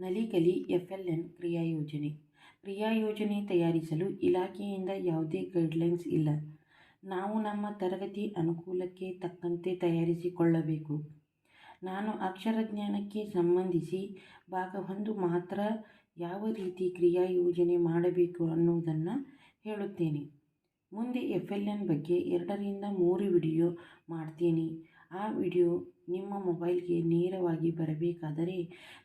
Nali Kali FLN ಕ್ರಿಯಾ ಯೋಜನೆ. ತಯಾರಿಸಲು ಇಲಾಖೆಯಿಂದ ಯಾವುದೇ ಗೈಡ್ಲೈನ್ಸ್ ಇಲ್ಲ. ನಾವು ನಮ್ಮ ತರಗತಿ ಅನುಕೂಲಕ್ಕೆ ತಕ್ಕಂತೆ ತಯಾರಿಸಿಕೊಳ್ಳಬೇಕು. ನಾನು ಅಕ್ಷರಜ್ಞಾನಕ್ಕೆ ಸಂಬಂಧಿಸಿ ಭಾಗ ಒಂದು ಮಾತ್ರ ಯಾವ ರೀತಿ ಕ್ರಿಯಾ ಯೋಜನೆ ಮಾಡಬೇಕು ಅನ್ನುವುದನ್ನು ಹೇಳುತ್ತೇನೆ. ಮುಂದೆ ಎಫ್ ಎಲ್ ಎನ್ ಬಗ್ಗೆ ಎರಡರಿಂದ ಮೂರು ವಿಡಿಯೋ ಮಾಡ್ತೀನಿ. ಆ ವಿಡಿಯೋ ನಿಮ್ಮ ಮೊಬೈಲ್ಗೆ ನೇರವಾಗಿ ಬರಬೇಕಾದರೆ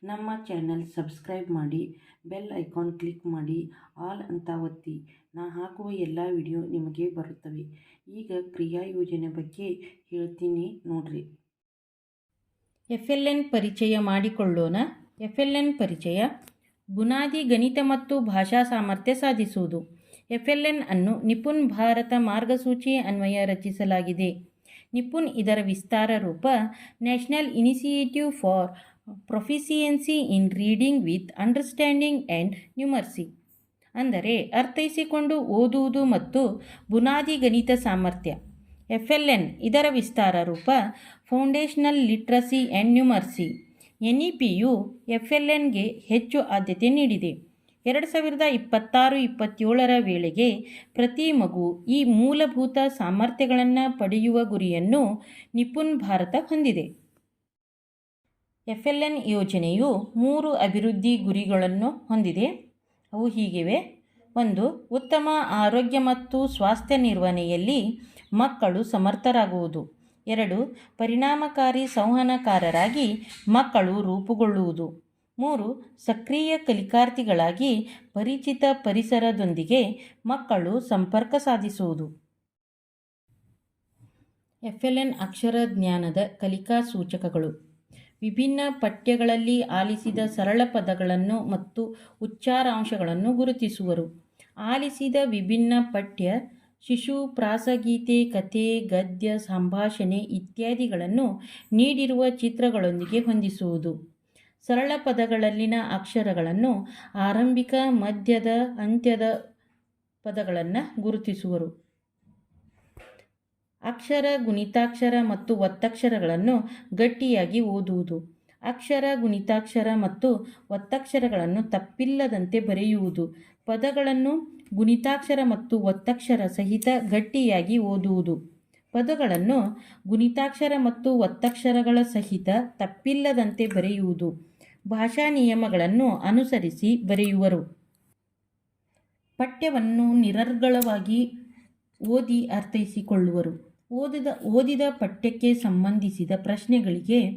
ನಮ್ಮ ಚಾನಲ್ ಸಬ್ಸ್ಕ್ರೈಬ್ ಮಾಡಿ, ಬೆಲ್ ಐಕಾನ್ ಕ್ಲಿಕ್ ಮಾಡಿ, ಆಲ್ ಅಂತ ಒತ್ತಿ. ನಾ ಹಾಕುವ ಎಲ್ಲ ವಿಡಿಯೋ ನಿಮಗೆ ಬರುತ್ತವೆ. ಈಗ ಕ್ರಿಯಾ ಯೋಜನೆ ಬಗ್ಗೆ ಹೇಳ್ತೀನಿ ನೋಡ್ರಿ. ಎಫ್ ಎಲ್ ಎನ್ ಪರಿಚಯ ಮಾಡಿಕೊಳ್ಳೋಣ. ಎಫ್ ಎಲ್ ಎನ್ ಪರಿಚಯ. ಬುನಾದಿ ಗಣಿತ ಮತ್ತು ಭಾಷಾ ಸಾಮರ್ಥ್ಯ ಸಾಧಿಸುವುದು. ಎಫ್ ಎಲ್ ಎನ್ ಅನ್ನು ನಿಪುನ್ ಭಾರತ ಮಾರ್ಗಸೂಚಿ ಅನ್ವಯ ರಚಿಸಲಾಗಿದೆ. ನಿಪುಣ್ ಇದರ ವಿಸ್ತಾರ ರೂಪ national initiative for proficiency in reading with understanding and numeracy. ಅಂದರೆ ಅರ್ಥೈಸಿಕೊಂಡು ಓದುವುದು ಮತ್ತು ಬುನಾದಿ ಗಣಿತ ಸಾಮರ್ಥ್ಯ. ಎಫ್ ಎಲ್ ಎನ್ ಇದರ ವಿಸ್ತಾರ ರೂಪ foundational literacy and numeracy. N E P F L ಎನ್ಗೆ ಹೆಚ್ಚು ಆದ್ಯತೆ ನೀಡಿದೆ. ಎರಡು ಸಾವಿರದ ಇಪ್ಪತ್ತಾರು ಇಪ್ಪತ್ತೇಳರ ವೇಳೆಗೆ ಪ್ರತಿ ಮಗು ಈ ಮೂಲಭೂತ ಸಾಮರ್ಥ್ಯಗಳನ್ನು ಪಡೆಯುವ ಗುರಿಯನ್ನು ನಿಪುನ್ ಭಾರತ ಹೊಂದಿದೆ. ಎಫ್ ಎಲ್ ಎನ್ ಯೋಜನೆಯು ಮೂರು ಅಭಿವೃದ್ಧಿ ಗುರಿಗಳನ್ನು ಹೊಂದಿದೆ. ಅವು ಹೀಗಿವೆ. ಒಂದು, ಉತ್ತಮ ಆರೋಗ್ಯ ಮತ್ತು ಸ್ವಾಸ್ಥ್ಯ ನಿರ್ವಹಣೆಯಲ್ಲಿ ಮಕ್ಕಳು ಸಮರ್ಥರಾಗುವುದು. ಎರಡು, ಪರಿಣಾಮಕಾರಿ ಸಂವಹನಕಾರರಾಗಿ ಮಕ್ಕಳು ರೂಪುಗೊಳ್ಳುವುದು. ಮೂರು ಸಕ್ರಿಯ ಕಲಿಕಾರ್ಥಿಗಳಾಗಿ ಪರಿಚಿತ ಪರಿಸರದೊಂದಿಗೆ ಮಕ್ಕಳು ಸಂಪರ್ಕ ಸಾಧಿಸುವುದು. ಎಫ್ ಎಲ್ ಎನ್ ಅಕ್ಷರ ಜ್ಞಾನದ ಕಲಿಕಾ ಸೂಚಕಗಳು. ವಿಭಿನ್ನ ಪಠ್ಯಗಳಲ್ಲಿ ಆಲಿಸಿದ ಸರಳ ಪದಗಳನ್ನು ಮತ್ತು ಉಚ್ಚಾರಾಂಶಗಳನ್ನು ಗುರುತಿಸುವರು. ಆಲಿಸಿದ ವಿಭಿನ್ನ ಪಠ್ಯ, ಶಿಶು, ಪ್ರಾಸಗೀತೆ, ಕಥೆ, ಗದ್ಯ, ಸಂಭಾಷಣೆ ಇತ್ಯಾದಿಗಳನ್ನು ನೀಡಿರುವ ಚಿತ್ರಗಳೊಂದಿಗೆ ಹೊಂದಿಸುವುದು. ಸರಳ ಪದಗಳಲ್ಲಿನ ಅಕ್ಷರಗಳನ್ನು ಆರಂಭಿಕ, ಮಧ್ಯದ, ಅಂತ್ಯದ ಪದಗಳನ್ನು ಗುರುತಿಸುವರು. ಅಕ್ಷರ, ಗುಣಿತಾಕ್ಷರ ಮತ್ತು ಒತ್ತಕ್ಷರಗಳನ್ನು ಗಟ್ಟಿಯಾಗಿ ಓದುವುದು. ಅಕ್ಷರ, ಗುಣಿತಾಕ್ಷರ ಮತ್ತು ಒತ್ತಕ್ಷರಗಳನ್ನು ತಪ್ಪಿಲ್ಲದಂತೆ ಬರೆಯುವುದು. ಪದಗಳನ್ನು ಗುಣಿತಾಕ್ಷರ ಮತ್ತು ಒತ್ತಕ್ಷರ ಸಹಿತ ಗಟ್ಟಿಯಾಗಿ ಓದುವುದು. ಪದಗಳನ್ನು ಗುಣಿತಾಕ್ಷರ ಮತ್ತು ಒತ್ತಕ್ಷರಗಳ ಸಹಿತ ತಪ್ಪಿಲ್ಲದಂತೆ ಬರೆಯುವುದು. ಭಾಷಾ ನಿಯಮಗಳನ್ನು ಅನುಸರಿಸಿ ಬರೆಯುವರು. ಪಠ್ಯವನ್ನು ನಿರರ್ಗಳವಾಗಿ ಓದಿ ಅರ್ಥೈಸಿಕೊಳ್ಳುವರು. ಓದಿದ ಓದಿದ ಪಠ್ಯಕ್ಕೆ ಸಂಬಂಧಿಸಿದ ಪ್ರಶ್ನೆಗಳಿಗೆ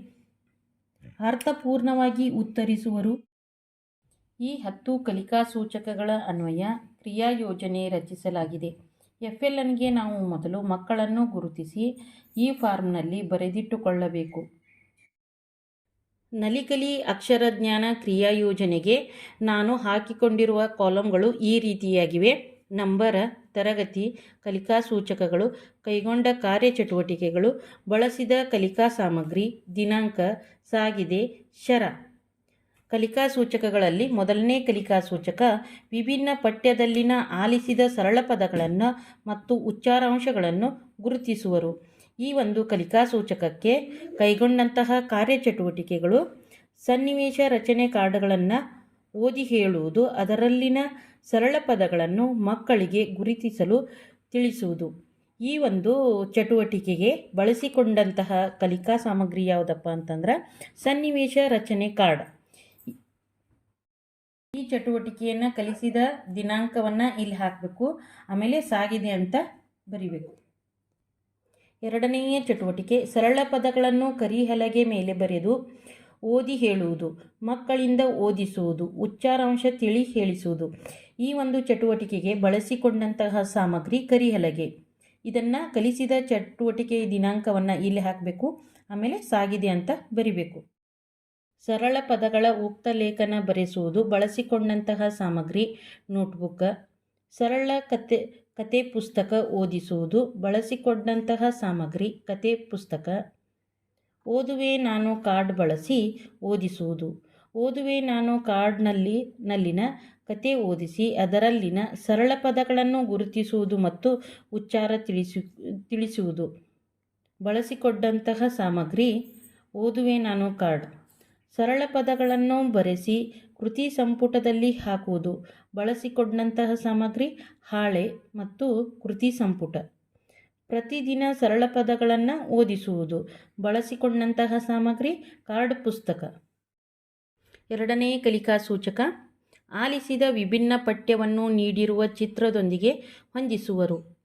ಅರ್ಥಪೂರ್ಣವಾಗಿ ಉತ್ತರಿಸುವರು. ಈ ಹತ್ತು ಕಲಿಕಾ ಸೂಚಕಗಳ ಅನ್ವಯ ಕ್ರಿಯಾ ಯೋಜನೆ ರಚಿಸಲಾಗಿದೆ. ಎಫ್ ಎಲ್ ಎನ್ಗೆ ನಾವು ಮೊದಲು ಮಕ್ಕಳನ್ನು ಗುರುತಿಸಿ ಈ ಫಾರ್ಮ್ನಲ್ಲಿ ಬರೆದಿಟ್ಟುಕೊಳ್ಳಬೇಕು. ನಲಿಕಲಿ ಅಕ್ಷರಜ್ಞಾನ ಕ್ರಿಯಾಯೋಜನೆಗೆ ನಾನು ಹಾಕಿಕೊಂಡಿರುವ ಕಾಲಮ್ಗಳು ಈ ರೀತಿಯಾಗಿವೆ. ನಂಬರ, ತರಗತಿ, ಕಲಿಕಾ ಸೂಚಕಗಳು, ಕೈಗೊಂಡ ಕಾರ್ಯಚಟುವಟಿಕೆಗಳು ಬಳಸಿದ ಕಲಿಕಾ ಸಾಮಗ್ರಿ, ದಿನಾಂಕ, ಸಾಗಿದೆ, ಶರ. ಕಲಿಕಾ ಸೂಚಕಗಳಲ್ಲಿ ಮೊದಲನೇ ಕಲಿಕಾ ಸೂಚಕ, ವಿಭಿನ್ನ ಪಠ್ಯದಲ್ಲಿನ ಆಲಿಸಿದ ಸರಳ ಪದಗಳನ್ನು ಮತ್ತು ಉಚ್ಚಾರಾಂಶಗಳನ್ನು ಗುರುತಿಸುವರು. ಈ ಒಂದು ಕಲಿಕಾ ಸೂಚಕಕ್ಕೆ ಕೈಗೊಂಡಂತಹ ಕಾರ್ಯಚಟುವಟಿಕೆಗಳು, ಸನ್ನಿವೇಶ ರಚನೆ ಕಾರ್ಡ್ಗಳನ್ನು ಓದಿ ಹೇಳುವುದು, ಅದರಲ್ಲಿನ ಸರಳ ಪದಗಳನ್ನು ಮಕ್ಕಳಿಗೆ ಗುರುತಿಸಲು ತಿಳಿಸುವುದು. ಈ ಒಂದು ಚಟುವಟಿಕೆಗೆ ಬಳಸಿಕೊಂಡಂತಹ ಕಲಿಕಾ ಸಾಮಗ್ರಿ ಯಾವುದಪ್ಪ ಅಂತಂದ್ರೆ ಸನ್ನಿವೇಶ ರಚನೆ ಕಾರ್ಡ್. ಈ ಚಟುವಟಿಕೆಯನ್ನು ಕಲಿಸಿದ ದಿನಾಂಕವನ್ನು ಇಲ್ಲಿ ಹಾಕಬೇಕು, ಆಮೇಲೆ ಸಾಗಿದೆ ಅಂತ ಬರಿಬೇಕು. ಎರಡನೆಯ ಚಟುವಟಿಕೆ ಸರಳ ಪದಗಳನ್ನು ಕರಿಹಲಗೆ ಮೇಲೆ ಬರೆದು ಓದಿ ಹೇಳುವುದು, ಮಕ್ಕಳಿಂದ ಓದಿಸುವುದು, ಉಚ್ಚಾರಾಂಶ ತಿಳಿ ಹೇಳಿಸುವುದು. ಈ ಒಂದು ಚಟುವಟಿಕೆಗೆ ಬಳಸಿಕೊಂಡಂತಹ ಸಾಮಗ್ರಿ ಕರಿಹಲಗೆ. ಇದನ್ನು ಕಲಿಸಿದ ಚಟುವಟಿಕೆ ದಿನಾಂಕವನ್ನು ಇಲ್ಲಿ ಹಾಕಬೇಕು, ಆಮೇಲೆ ಸಾಗಿದೆ ಅಂತ ಬರಿಬೇಕು. ಸರಳ ಪದಗಳ ಉಕ್ತ ಲೇಖನ ಬರೆಸುವುದು, ಬಳಸಿಕೊಂಡಂತಹ ಸಾಮಗ್ರಿ, ನೋಟ್ಬುಕ್, ಸರಳ ಕತೆ ಕತೆ ಪುಸ್ತಕ ಓದಿಸುವುದು, ಬಳಸಿಕೊಂಡಂತಹ ಸಾಮಗ್ರಿ ಕತೆ ಪುಸ್ತಕ. ಓದುವೆ ನಾನು ಕಾರ್ಡ್ ಬಳಸಿ ಓದಿಸುವುದು. ಓದುವೆ ನಾನು ಕಾರ್ಡ್ನಲ್ಲಿ, ನಲ್ಲಿನ ಕತೆ ಓದಿಸಿ, ಅದರಲ್ಲಿನ ಸರಳ ಪದಗಳನ್ನು ಗುರುತಿಸುವುದು ಮತ್ತು ಉಚ್ಚಾರ ತಿಳಿಸು, ತಿಳಿಸುವುದು. ಬಳಸಿಕೊಂಡಂತಹ ಸಾಮಗ್ರಿ ಓದುವೆ ನಾನು ಕಾರ್ಡ್. ಸರಳ ಪದಗಳನ್ನು ಬರೆಸಿ ಕೃತಿ ಸಂಪುಟದಲ್ಲಿ ಹಾಕುವುದು. ಬಳಸಿಕೊಂಡಂತಹ ಸಾಮಗ್ರಿ ಹಾಳೆ ಮತ್ತು ಕೃತಿ ಸಂಪುಟ. ಪ್ರತಿದಿನ ಸರಳ ಪದಗಳನ್ನು ಓದಿಸುವುದು. ಬಳಸಿಕೊಂಡಂತಹ ಸಾಮಗ್ರಿ ಕಾರ್ಡ್ ಪುಸ್ತಕ. ಎರಡನೇ ಕಲಿಕಾ ಸೂಚಕ. ಆಲಿಸಿದ ವಿಭಿನ್ನ ಪಠ್ಯವನ್ನು ನೀಡಿರುವ ಚಿತ್ರದೊಂದಿಗೆ ಹೊಂದಿಸುವರು.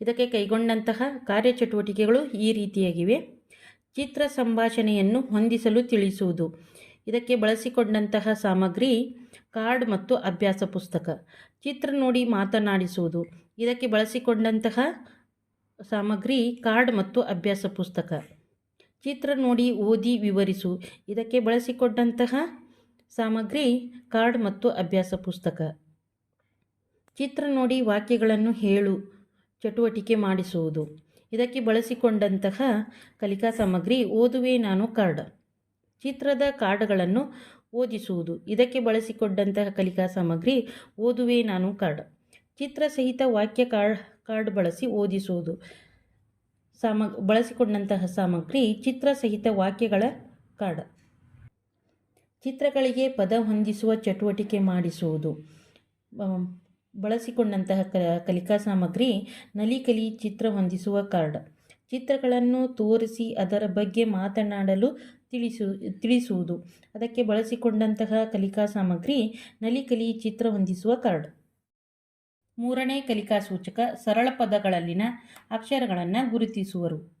ಇದಕ್ಕೆ ಕೈಗೊಂಡಂತಹ ಕಾರ್ಯಚಟುವಟಿಕೆಗಳು ಈ ರೀತಿಯಾಗಿವೆ. ಚಿತ್ರ ಸಂಭಾಷಣೆಯನ್ನು ಹೊಂದಿಸಲು ತಿಳಿಸುವುದು. ಇದಕ್ಕೆ ಬಳಸಿಕೊಂಡಂತಹ ಸಾಮಗ್ರಿ ಕಾರ್ಡ್ ಮತ್ತು ಅಭ್ಯಾಸ ಪುಸ್ತಕ. ಚಿತ್ರ ನೋಡಿ ಮಾತನಾಡಿಸುವುದು. ಇದಕ್ಕೆ ಬಳಸಿಕೊಂಡಂತಹ ಸಾಮಗ್ರಿ ಕಾರ್ಡ್ ಮತ್ತು ಅಭ್ಯಾಸ ಪುಸ್ತಕ. ಚಿತ್ರ ನೋಡಿ ಓದಿ ವಿವರಿಸು. ಇದಕ್ಕೆ ಬಳಸಿಕೊಂಡಂತಹ ಸಾಮಗ್ರಿ ಕಾರ್ಡ್ ಮತ್ತು ಅಭ್ಯಾಸ ಪುಸ್ತಕ. ಚಿತ್ರ ನೋಡಿ ವಾಕ್ಯಗಳನ್ನು ಹೇಳು. ಚಟುವಟಿಕೆ ಮಾಡಿಸುವುದು. ಇದಕ್ಕೆ ಬಳಸಿಕೊಂಡಂತಹ ಕಲಿಕಾ ಸಾಮಗ್ರಿ ಓದುವೆ ನಾನು ಕಾರ್ಡ್. ಚಿತ್ರದ ಕಾರ್ಡ್ಗಳನ್ನು ಓದಿಸುವುದು. ಇದಕ್ಕೆ ಬಳಸಿಕೊಂಡಂತಹ ಕಲಿಕಾ ಸಾಮಗ್ರಿ ಓದುವೆ ನಾನು ಕಾರ್ಡ್. ಚಿತ್ರ ಸಹಿತ ವಾಕ್ಯ ಕಾರ್ಡ್ ಕಾರ್ಡ್ ಬಳಸಿ ಓದಿಸುವುದು. ಸಾಮ, ಬಳಸಿಕೊಂಡಂತಹ ಸಾಮಗ್ರಿ ಚಿತ್ರ ಸಹಿತ ವಾಕ್ಯಗಳ ಕಾರ್ಡ್. ಚಿತ್ರಗಳಿಗೆ ಪದ ಹೊಂದಿಸುವ ಚಟುವಟಿಕೆ ಮಾಡಿಸುವುದು. ಬಳಸಿಕೊಂಡಂತಹ ಕ, ಕಲಿಕಾ ಸಾಮಗ್ರಿ ನಲಿಕಲಿ ಚಿತ್ರ ಹೊಂದಿಸುವ ಕಾರ್ಡ್. ಚಿತ್ರಗಳನ್ನು ತೋರಿಸಿ ಅದರ ಬಗ್ಗೆ ಮಾತನಾಡಲು ತಿಳಿಸು, ತಿಳಿಸುವುದು. ಅದಕ್ಕೆ ಬಳಸಿಕೊಂಡಂತಹ ಕಲಿಕಾ ಸಾಮಗ್ರಿ ನಲಿಕಲಿ ಚಿತ್ರ ಹೊಂದಿಸುವ ಕಾರ್ಡ್. ಮೂರನೇ ಕಲಿಕಾ ಸೂಚಕ, ಸರಳ ಪದಗಳಲ್ಲಿನ ಅಕ್ಷರಗಳನ್ನು ಗುರುತಿಸುವರು.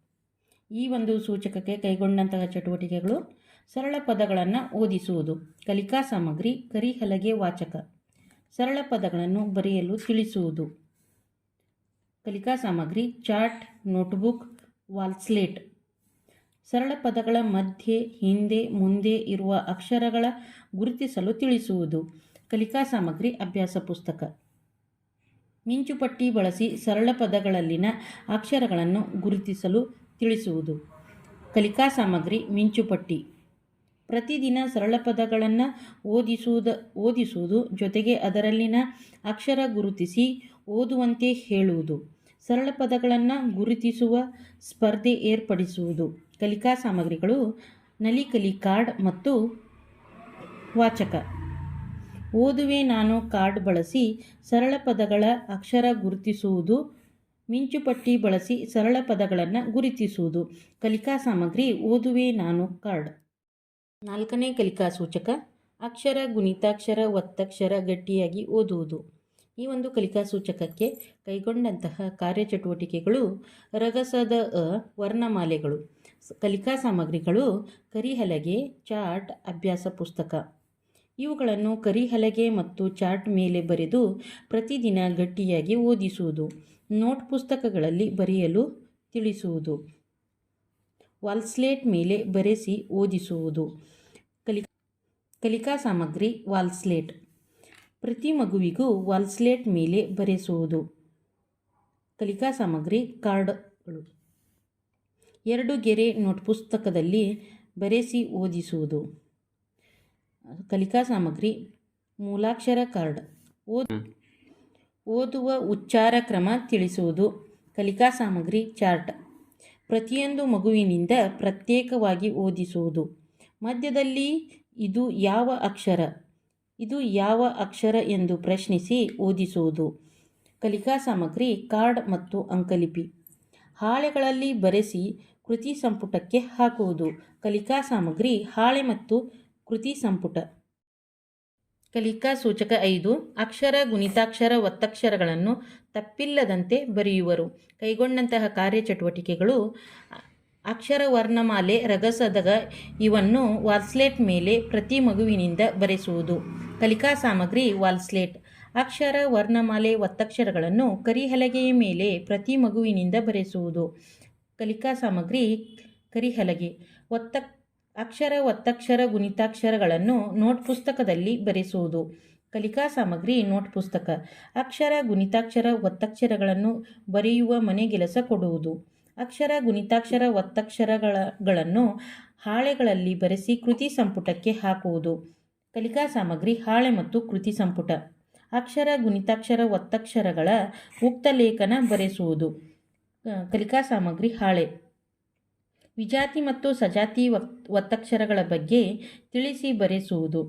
ಈ ಒಂದು ಸೂಚಕಕ್ಕೆ ಕೈಗೊಂಡಂತಹ ಚಟುವಟಿಕೆಗಳು ಸರಳ ಪದಗಳನ್ನು ಓದಿಸುವುದು. ಕಲಿಕಾ ಸಾಮಗ್ರಿ, ಕರಿಹಲಗೆ ವಾಚಕ. ಸರಳ ಪದಗಳನ್ನು ಬರೆಯಲು ತಿಳಿಸುವುದು. ಕಲಿಕಾ ಸಾಮಗ್ರಿ, ಚಾರ್ಟ್, ನೋಟ್ಬುಕ್, ವಾಲ್ಸ್ಲೇಟ್. ಸರಳ ಪದಗಳ ಮಧ್ಯೆ, ಹಿಂದೆ, ಮುಂದೆ ಇರುವ ಅಕ್ಷರಗಳ ಗುರುತಿಸಲು ತಿಳಿಸುವುದು. ಕಲಿಕಾ ಸಾಮಗ್ರಿ, ಅಭ್ಯಾಸ ಪುಸ್ತಕ. ಮಿಂಚುಪಟ್ಟಿ ಬಳಸಿ ಸರಳ ಪದಗಳಲ್ಲಿನ ಅಕ್ಷರಗಳನ್ನು ಗುರುತಿಸಲು ತಿಳಿಸುವುದು. ಕಲಿಕಾ ಸಾಮಗ್ರಿ, ಮಿಂಚುಪಟ್ಟಿ. ಪ್ರತಿದಿನ ಸರಳ ಪದಗಳನ್ನು ಓದಿಸುವುದು ಓದಿಸುವುದು ಜೊತೆಗೆ ಅದರಲ್ಲಿನ ಅಕ್ಷರ ಗುರುತಿಸಿ ಓದುವಂತೆ ಹೇಳುವುದು. ಸರಳ ಪದಗಳನ್ನು ಗುರುತಿಸುವ ಸ್ಪರ್ಧೆ ಏರ್ಪಡಿಸುವುದು. ಕಲಿಕಾ ಸಾಮಗ್ರಿಗಳು ನಲಿಕಲಿ ಕಾರ್ಡ್ ಮತ್ತು ವಾಚಕ. ಓದುವೆ ನಾನು ಕಾರ್ಡ್ ಬಳಸಿ ಸರಳ ಪದಗಳ ಅಕ್ಷರ ಗುರುತಿಸುವುದು, ಮಿಂಚುಪಟ್ಟಿ ಬಳಸಿ ಸರಳ ಪದಗಳನ್ನು ಗುರುತಿಸುವುದು. ಕಲಿಕಾ ಸಾಮಗ್ರಿ ಓದುವೆ ನಾನು ಕಾರ್ಡ್. ನಾಲ್ಕನೇ ಕಲಿಕಾ ಸೂಚಕ, ಅಕ್ಷರ ಗುಣಿತಾಕ್ಷರ ಒತ್ತಕ್ಷರ ಗಟ್ಟಿಯಾಗಿ ಓದುವುದು. ಈ ಒಂದು ಕಲಿಕಾ ಸೂಚಕಕ್ಕೆ ಕೈಗೊಂಡಂತಹ ಕಾರ್ಯಚಟುವಟಿಕೆಗಳು ರಗಸದ ಅ, ವರ್ಣಮಾಲೆಗಳು. ಕಲಿಕಾ ಸಾಮಗ್ರಿಗಳು ಕರಿಹಲಗೆ ಚಾರ್ಟ್ ಅಭ್ಯಾಸ ಪುಸ್ತಕ. ಇವುಗಳನ್ನು ಕರಿಹಲಗೆ ಮತ್ತು ಚಾರ್ಟ್ ಮೇಲೆ ಬರೆದು ಪ್ರತಿದಿನ ಗಟ್ಟಿಯಾಗಿ ಓದಿಸುವುದು, ನೋಟ್ ಪುಸ್ತಕಗಳಲ್ಲಿ ಬರೆಯಲು ತಿಳಿಸುವುದು. ವಾಲ್ಸ್ಲೇಟ್ ಮೇಲೆ ಬರೆಸಿ ಓದಿಸುವುದು. ಕಲಿ ಕಲಿಕಾ ಸಾಮಗ್ರಿ ವಾಲ್ಸ್ಲೇಟ್ ಪ್ರತಿ ಮಗುವಿಗೂ ವಾಲ್ಸ್ಲೇಟ್ ಮೇಲೆ ಬರೆಸುವುದು. ಕಲಿಕಾ ಸಾಮಗ್ರಿ ಕಾರ್ಡ್ಗಳು. ಎರಡು ಗೆರೆ ನೋಟ್ ಪುಸ್ತಕದಲ್ಲಿ ಬರೆಸಿ ಓದಿಸುವುದು. ಕಲಿಕಾ ಸಾಮಗ್ರಿ ಮೂಲಾಕ್ಷರ ಕಾರ್ಡ್. ಓದ್, ಓದುವ ಉಚ್ಚಾರ ಕ್ರಮ ತಿಳಿಸುವುದು. ಕಲಿಕಾ ಸಾಮಗ್ರಿ ಚಾರ್ಟ್. ಪ್ರತಿಯೊಂದು ಮಗುವಿನಿಂದ ಪ್ರತ್ಯೇಕವಾಗಿ ಓದಿಸುವುದು. ಮಧ್ಯದಲ್ಲಿ ಇದು ಯಾವ ಅಕ್ಷರ? ಇದು ಯಾವ ಅಕ್ಷರ ಎಂದು ಪ್ರಶ್ನಿಸಿ ಓದಿಸುವುದು. ಕಲಿಕಾ ಸಾಮಗ್ರಿ, ಕಾರ್ಡ್ ಮತ್ತು ಅಂಕಲಿಪಿ. ಹಾಳೆಗಳಲ್ಲಿ ಬರೆಸಿ ಕೃತಿ ಸಂಪುಟಕ್ಕೆ ಹಾಕುವುದು. ಕಲಿಕಾ ಸಾಮಗ್ರಿ, ಹಾಳೆ ಮತ್ತು ಕೃತಿ ಸಂಪುಟ. ಕಲಿಕಾ ಸೂಚಕ ಐದು, ಅಕ್ಷರ, ಗುಣಿತಾಕ್ಷರ ಒತ್ತಕ್ಷರಗಳನ್ನು ತಪ್ಪಿಲ್ಲದಂತೆ ಬರೆಯುವರು. ಕೈಗೊಂಡಂತಹ ಕಾರ್ಯಚಟುವಟಿಕೆಗಳು ಅಕ್ಷರ ವರ್ಣಮಾಲೆ, ರಗಸದಗ ಇವನ್ನು ವಾಲ್ಸ್ಲೇಟ್ ಮೇಲೆ ಪ್ರತಿ ಮಗುವಿನಿಂದ ಬರೆಸುವುದು. ಕಲಿಕಾ ಸಾಮಗ್ರಿ ವಾಲ್ಸ್ಲೇಟ್. ಅಕ್ಷರ, ವರ್ಣಮಾಲೆ ಒತ್ತಕ್ಷರಗಳನ್ನು ಕರಿಹಲಗೆಯ ಮೇಲೆ ಪ್ರತಿ ಮಗುವಿನಿಂದ ಬರೆಸುವುದು. ಕಲಿಕಾ ಸಾಮಗ್ರಿ ಕರಿಹಲಗೆ. ಒತ್ತ ಅಕ್ಷರ, ಒತ್ತಕ್ಷರ, ಗುಣಿತಾಕ್ಷರಗಳನ್ನು ನೋಟ್ ಪುಸ್ತಕದಲ್ಲಿ ಬರೆಸುವುದು. ಕಲಿಕಾ ಸಾಮಗ್ರಿ, ನೋಟ್ ಪುಸ್ತಕ. ಅಕ್ಷರ, ಗುಣಿತಾಕ್ಷರ, ಒತ್ತಕ್ಷರಗಳನ್ನು ಬರೆಯುವ ಮನೆಗೆಲಸ ಕೊಡುವುದು. ಅಕ್ಷರ, ಗುಣಿತಾಕ್ಷರ, ಒತ್ತಕ್ಷರಗಳನ್ನು ಹಾಳೆಗಳಲ್ಲಿ ಬರೆಸಿ ಕೃತಿ ಸಂಪುಟಕ್ಕೆ ಹಾಕುವುದು. ಕಲಿಕಾ ಸಾಮಗ್ರಿ, ಹಾಳೆ ಮತ್ತು ಕೃತಿ ಸಂಪುಟ. ಅಕ್ಷರ, ಗುಣಿತಾಕ್ಷರ, ಒತ್ತಕ್ಷರಗಳ ಉಕ್ತ ಲೇಖನ ಬರೆಸುವುದು. ಕಲಿಕಾ ಸಾಮಗ್ರಿ, ಹಾಳೆ. ವಿಜಾತಿ ಮತ್ತು ಸಜಾತಿ ಒತ್ ಒತ್ತಕ್ಷರಗಳ ಬಗ್ಗೆ ತಿಳಿಸಿ ಬರೆಸುವುದು.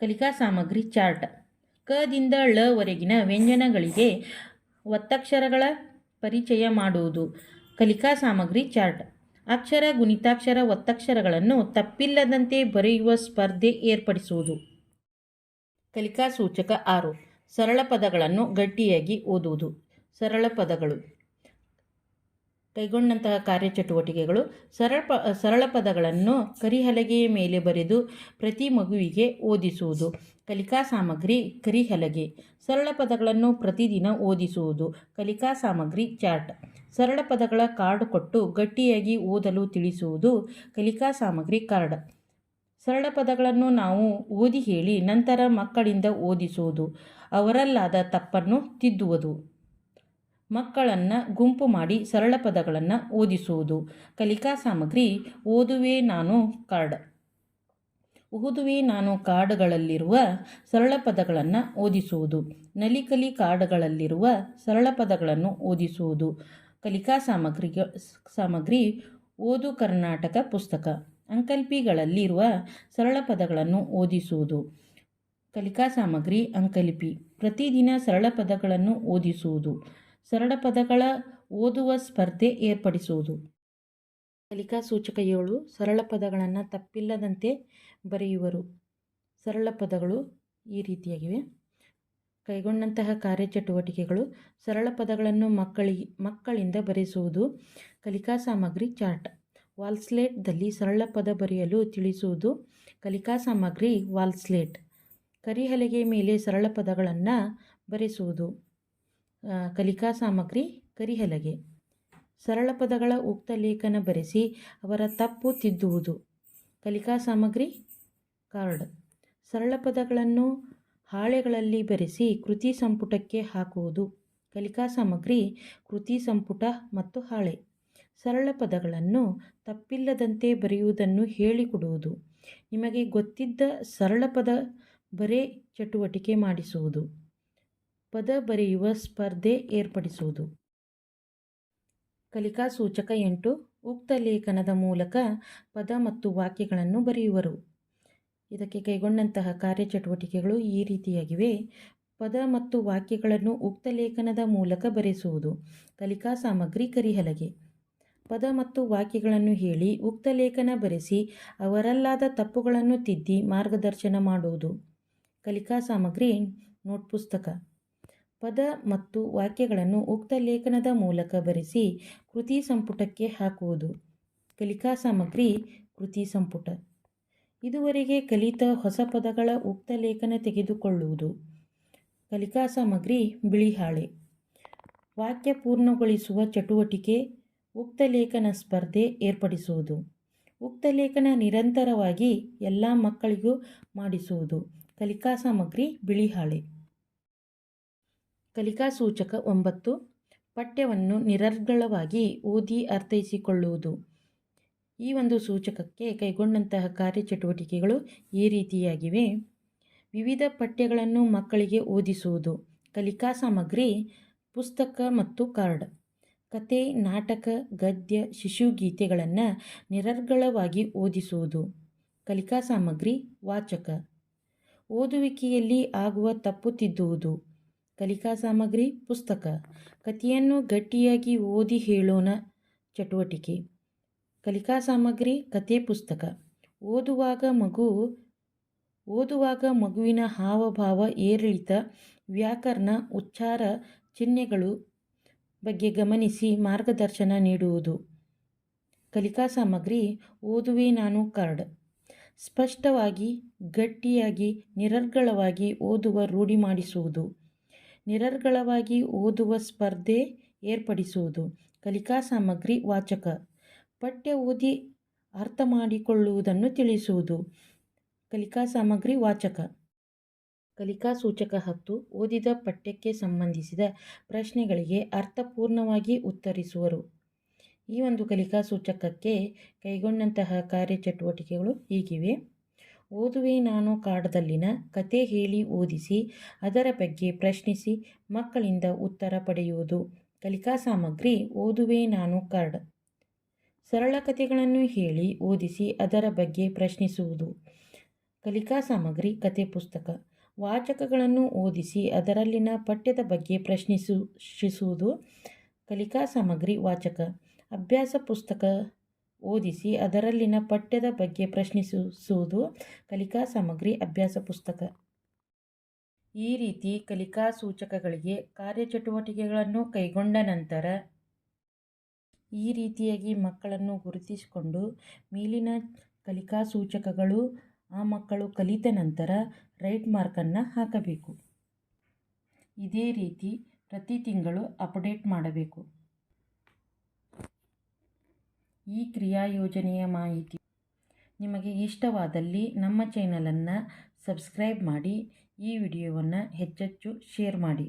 ಕಲಿಕಾ ಸಾಮಗ್ರಿ ಚಾರ್ಟ್. ಕದಿಂದ ಳವರೆಗಿನ ವ್ಯಂಜನಗಳಿಗೆ ಒತ್ತಕ್ಷರಗಳ ಪರಿಚಯ ಮಾಡುವುದು. ಕಲಿಕಾ ಸಾಮಗ್ರಿ ಚಾರ್ಟ್. ಅಕ್ಷರ, ಗುಣಿತಾಕ್ಷರ ಒತ್ತಕ್ಷರಗಳನ್ನು ತಪ್ಪಿಲ್ಲದಂತೆ ಬರೆಯುವ ಸ್ಪರ್ಧೆ ಏರ್ಪಡಿಸುವುದು. ಕಲಿಕಾ ಸೂಚಕ ಆರು. ಸರಳ ಪದಗಳನ್ನು ಗಟ್ಟಿಯಾಗಿ ಓದುವುದು. ಸರಳ ಪದಗಳು. ಕೈಗೊಂಡಂತಹ ಕಾರ್ಯಚಟುವಟಿಕೆಗಳು ಸರಳ ಪ, ಸರಳ ಪದಗಳನ್ನು ಕರಿಹಲಗೆಯ ಮೇಲೆ ಬರೆದು ಪ್ರತಿ ಮಗುವಿಗೆ ಓದಿಸುವುದು. ಕಲಿಕಾ ಸಾಮಗ್ರಿ, ಕರಿಹಲಗೆ. ಸರಳ ಪದಗಳನ್ನು ಪ್ರತಿದಿನ ಓದಿಸುವುದು. ಕಲಿಕಾ ಸಾಮಗ್ರಿ ಚಾರ್ಟ್ ಸರಳ ಪದಗಳ ಕಾರ್ಡ್ ಕೊಟ್ಟು ಗಟ್ಟಿಯಾಗಿ ಓದಲು ತಿಳಿಸುವುದು ಕಲಿಕಾ ಸಾಮಗ್ರಿ ಕಾರ್ಡ್. ಸರಳ ಪದಗಳನ್ನು ನಾವು ಓದಿ ಹೇಳಿ ನಂತರ ಮಕ್ಕಳಿಂದ ಓದಿಸುವುದು. ಅವರಲ್ಲಾದ ತಪ್ಪನ್ನು ತಿದ್ದುವುದು. ಮಕ್ಕಳನ್ನು ಗುಂಪು ಮಾಡಿ ಸರಳ ಪದಗಳನ್ನು ಓದಿಸುವುದು. ಕಲಿಕಾ ಸಾಮಗ್ರಿ ಓದುವೆ ನಾನು ಕಾರ್ಡ್. ಓದುವೆ ನಾನು ಕಾರ್ಡ್ಗಳಲ್ಲಿರುವ ಸರಳ ಪದಗಳನ್ನು ಓದಿಸುವುದು. ನಲಿಕಲಿ ಕಾರ್ಡ್ಗಳಲ್ಲಿರುವ ಸರಳ ಪದಗಳನ್ನು ಓದಿಸುವುದು. ಕಲಿಕಾ ಸಾಮಗ್ರಿ ಸಾಮಗ್ರಿ ಓದು ಕರ್ನಾಟಕ ಪುಸ್ತಕ. ಅಂಕಲಿಪಿಗಳಲ್ಲಿರುವ ಸರಳ ಪದಗಳನ್ನು ಓದಿಸುವುದು. ಕಲಿಕಾ ಸಾಮಗ್ರಿ ಅಂಕಲಿಪಿ. ಪ್ರತಿದಿನ ಸರಳ ಪದಗಳನ್ನು ಓದಿಸುವುದು. ಸರಳ ಪದಗಳ ಓದುವ ಸ್ಪರ್ಧೆ ಏರ್ಪಡಿಸುವುದು. ಕಲಿಕಾ ಸೂಚಕ ಏಳು, ಸರಳ ಪದಗಳನ್ನು ತಪ್ಪಿಲ್ಲದಂತೆ ಬರೆಯುವರು. ಸರಳ ಪದಗಳು ಈ ರೀತಿಯಾಗಿವೆ. ಕೈಗೊಂಡಂತಹ ಕಾರ್ಯಚಟುವಟಿಕೆಗಳು ಸರಳ ಪದಗಳನ್ನು ಮಕ್ಕಳಿ, ಮಕ್ಕಳಿಂದ ಬರೆಸುವುದು. ಕಲಿಕಾ ಸಾಮಗ್ರಿ ಚಾರ್ಟ್. ವಾಲ್ಸ್ಲೇಟ್ದಲ್ಲಿ ಸರಳ ಪದ ಬರೆಯಲು ತಿಳಿಸುವುದು. ಕಲಿಕಾ ಸಾಮಗ್ರಿ ವಾಲ್ಸ್ಲೇಟ್. ಕರಿಹಲಗೆ ಮೇಲೆ ಸರಳ ಪದಗಳನ್ನು ಬರೆಸುವುದು. ಕಲಿಕಾ ಸಾಮಗ್ರಿ, ಕರಿಹಲಗೆ. ಸರಳ ಪದಗಳ ಉಕ್ತ ಲೇಖನ ಬರೆಸಿ ಅವರ ತಪ್ಪು ತಿದ್ದುವುದು. ಕಲಿಕಾ ಸಾಮಗ್ರಿ, ಕಾರ್ಡ್. ಸರಳ ಪದಗಳನ್ನು ಹಾಳೆಗಳಲ್ಲಿ ಬರೆಸಿ ಕೃತಿ ಸಂಪುಟಕ್ಕೆ ಹಾಕುವುದು. ಕಲಿಕಾ ಸಾಮಗ್ರಿ, ಕೃತಿ ಸಂಪುಟ ಮತ್ತು ಹಾಳೆ. ಸರಳ ಪದಗಳನ್ನು ತಪ್ಪಿಲ್ಲದಂತೆ ಬರೆಯುವುದನ್ನು ಹೇಳಿಕೊಡುವುದು. ನಿಮಗೆ ಗೊತ್ತಿದ್ದ ಸರಳ ಪದ ಬರೆ ಚಟುವಟಿಕೆ ಮಾಡಿಸುವುದು. ಪದ ಬರೆಯುವ ಸ್ಪರ್ಧೆ ಏರ್ಪಡಿಸುವುದು. ಕಲಿಕಾ ಸೂಚಕ ಎಂಟು, ಉಕ್ತ ಲೇಖನದ ಮೂಲಕ ಪದ ಮತ್ತು ವಾಕ್ಯಗಳನ್ನು ಬರೆಯುವರು. ಇದಕ್ಕೆ ಕೈಗೊಂಡಂತಹ ಕಾರ್ಯಚಟುವಟಿಕೆಗಳು ಈ ರೀತಿಯಾಗಿವೆ. ಪದ ಮತ್ತು ವಾಕ್ಯಗಳನ್ನು ಉಕ್ತ ಲೇಖನದ ಮೂಲಕ ಬರೆಸುವುದು. ಕಲಿಕಾ ಸಾಮಗ್ರಿ ಕರಿಹಲಗೆ. ಪದ ಮತ್ತು ವಾಕ್ಯಗಳನ್ನು ಹೇಳಿ ಉಕ್ತ ಲೇಖನ ಬರೆಸಿ ಅವರಲ್ಲಾದ ತಪ್ಪುಗಳನ್ನು ತಿದ್ದಿ ಮಾರ್ಗದರ್ಶನ ಮಾಡುವುದು. ಕಲಿಕಾ ಸಾಮಗ್ರಿ, ನೋಟ್ ಪುಸ್ತಕ. ಪದ ಮತ್ತು ವಾಕ್ಯಗಳನ್ನು ಉಕ್ತ ಲೇಖನದ ಮೂಲಕ ಬರೆಸಿ ಕೃತಿ ಸಂಪುಟಕ್ಕೆ ಹಾಕುವುದು. ಕಲಿಕಾ ಸಾಮಗ್ರಿ, ಕೃತಿ ಸಂಪುಟ. ಇದುವರೆಗೆ ಕಲಿತ ಹೊಸ ಪದಗಳ ಉಕ್ತ ಲೇಖನ ತೆಗೆದುಕೊಳ್ಳುವುದು. ಕಲಿಕಾ ಸಾಮಗ್ರಿ, ಬಿಳಿ ಹಾಳೆ. ವಾಕ್ಯ ಪೂರ್ಣಗೊಳಿಸುವ ಚಟುವಟಿಕೆ, ಉಕ್ತ ಲೇಖನ ಸ್ಪರ್ಧೆ ಏರ್ಪಡಿಸುವುದು. ಉಕ್ತ ಲೇಖನ ನಿರಂತರವಾಗಿ ಎಲ್ಲ ಮಕ್ಕಳಿಗೂ ಮಾಡಿಸುವುದು. ಕಲಿಕಾ ಸಾಮಗ್ರಿ, ಬಿಳಿ ಹಾಳೆ. ಕಲಿಕಾ ಸೂಚಕ ಒಂಬತ್ತು. ಪಠ್ಯವನ್ನು ನಿರರ್ಗಳವಾಗಿ ಓದಿ ಅರ್ಥೈಸಿಕೊಳ್ಳುವುದು. ಈ ಒಂದು ಸೂಚಕಕ್ಕೆ ಕೈಗೊಂಡಂತಹ ಕಾರ್ಯಚಟುವಟಿಕೆಗಳು ಈ ರೀತಿಯಾಗಿವೆ. ವಿವಿಧ ಪಠ್ಯಗಳನ್ನು ಮಕ್ಕಳಿಗೆ ಓದಿಸುವುದು. ಕಲಿಕಾ ಸಾಮಗ್ರಿ, ಪುಸ್ತಕ ಮತ್ತು ಕಾರ್ಡ್. ಕತೆ, ನಾಟಕ, ಗದ್ಯ ಶಿಶುಗೀತೆಗಳನ್ನು ನಿರರ್ಗಳವಾಗಿ ಓದಿಸುವುದು. ಕಲಿಕಾ ಸಾಮಗ್ರಿ, ವಾಚಕ. ಓದುವಿಕೆಯಲ್ಲಿ ಆಗುವ ತಪ್ಪು ತಿದ್ದುವುದು. ಕಲಿಕಾ ಸಾಮಗ್ರಿ, ಪುಸ್ತಕ. ಕಥೆಯನ್ನು ಗಟ್ಟಿಯಾಗಿ ಓದಿ ಹೇಳೋಣ. ಚಟುವಟಿಕೆ. ಕಲಿಕಾ ಸಾಮಗ್ರಿ ಕತೆ ಪುಸ್ತಕ. ಓದುವಾಗ ಮಗು, ಓದುವಾಗ ಮಗುವಿನ ಹಾವಭಾವ, ಏರಿಳಿತ, ವ್ಯಾಕರಣ, ಉಚ್ಚಾರ, ಚಿಹ್ನೆಗಳು ಬಗ್ಗೆ ಗಮನಿಸಿ ಮಾರ್ಗದರ್ಶನ ನೀಡುವುದು. ಕಲಿಕಾ ಸಾಮಗ್ರಿ, ಓದುವೆ ನಾನು ಕಾರ್ಡ್. ಸ್ಪಷ್ಟವಾಗಿ, ಗಟ್ಟಿಯಾಗಿ, ನಿರರ್ಗಳವಾಗಿ ಓದುವ ರೂಢಿ ಮಾಡಿಸುವುದು. ನಿರರ್ಗಳವಾಗಿ ಓದುವ ಸ್ಪರ್ಧೆ ಏರ್ಪಡಿಸುವುದು. ಕಲಿಕಾ ಸಾಮಗ್ರಿ ವಾಚಕ. ಪಠ್ಯ ಓದಿ ಅರ್ಥ ಮಾಡಿಕೊಳ್ಳುವುದನ್ನು ತಿಳಿಸುವುದು. ಕಲಿಕಾ ಸಾಮಗ್ರಿ ವಾಚಕ. ಕಲಿಕಾ ಸೂಚಕ ಹತ್ತು. ಓದಿದ ಪಠ್ಯಕ್ಕೆ ಸಂಬಂಧಿಸಿದ ಪ್ರಶ್ನೆಗಳಿಗೆ ಅರ್ಥಪೂರ್ಣವಾಗಿ ಉತ್ತರಿಸುವರು. ಈ ಒಂದು ಕಲಿಕಾ ಸೂಚಕಕ್ಕೆ ಕೈಗೊಂಡಂತಹ ಕಾರ್ಯಚಟುವಟಿಕೆಗಳು ಹೀಗಿವೆ. ಓದುವೆ ನಾನು ಕಾಡದಲ್ಲಿನ ಕತೆ ಹೇಳಿ ಓದಿಸಿ, ಅದರ ಬಗ್ಗೆ ಪ್ರಶ್ನಿಸಿ, ಮಕ್ಕಳಿಂದ ಉತ್ತರ ಪಡೆಯುವುದು. ಕಲಿಕಾ ಸಾಮಗ್ರಿ, ಓದುವೆ ನಾನು ಕಾರ್ಡ್ ಸರಳ ಕಥೆಗಳನ್ನು ಹೇಳಿ ಓದಿಸಿ, ಅದರ ಬಗ್ಗೆ ಪ್ರಶ್ನಿಸುವುದು. ಕಲಿಕಾ ಸಾಮಗ್ರಿ, ಕತೆ ಪುಸ್ತಕ. ವಾಚಕಗಳನ್ನು ಓದಿಸಿ, ಅದರಲ್ಲಿನ ಪಠ್ಯದ ಬಗ್ಗೆ ಪ್ರಶ್ನಿಸುವುದು ಕಲಿಕಾ ಸಾಮಗ್ರಿ, ವಾಚಕ. ಅಭ್ಯಾಸ ಪುಸ್ತಕ ಓದಿಸಿ ಅದರಲ್ಲಿನ ಪಠ್ಯದ ಬಗ್ಗೆ ಪ್ರಶ್ನಿಸುವುದು ಕಲಿಕಾ ಸಾಮಗ್ರಿ ಅಭ್ಯಾಸ ಪುಸ್ತಕ. ಈ ರೀತಿ ಕಲಿಕಾ ಸೂಚಕಗಳಿಗೆ ಕಾರ್ಯಚಟುವಟಿಕೆಗಳನ್ನು ಕೈಗೊಂಡ ನಂತರ ಈ ರೀತಿಯಾಗಿ ಮಕ್ಕಳನ್ನು ಗುರುತಿಸಿಕೊಂಡು ಮೇಲಿನ ಕಲಿಕಾ ಸೂಚಕಗಳು ಆ ಮಕ್ಕಳು ಕಲಿತ ನಂತರ ರೈಟ್ ಮಾರ್ಕನ್ನು ಹಾಕಬೇಕು. ಇದೇ ರೀತಿ ಪ್ರತಿ ತಿಂಗಳು ಅಪ್ಡೇಟ್ ಮಾಡಬೇಕು. ಈ ಕ್ರಿಯಾ ಯೋಜನೆಯ ಮಾಹಿತಿ ನಿಮಗೆ ಇಷ್ಟವಾದಲ್ಲಿ ನಮ್ಮ ಚಾನಲನ್ನು ಸಬ್ಸ್ಕ್ರೈಬ್ ಮಾಡಿ ಈ ವಿಡಿಯೋವನ್ನು ಹೆಚ್ಚೆಚ್ಚು ಶೇರ್ ಮಾಡಿ.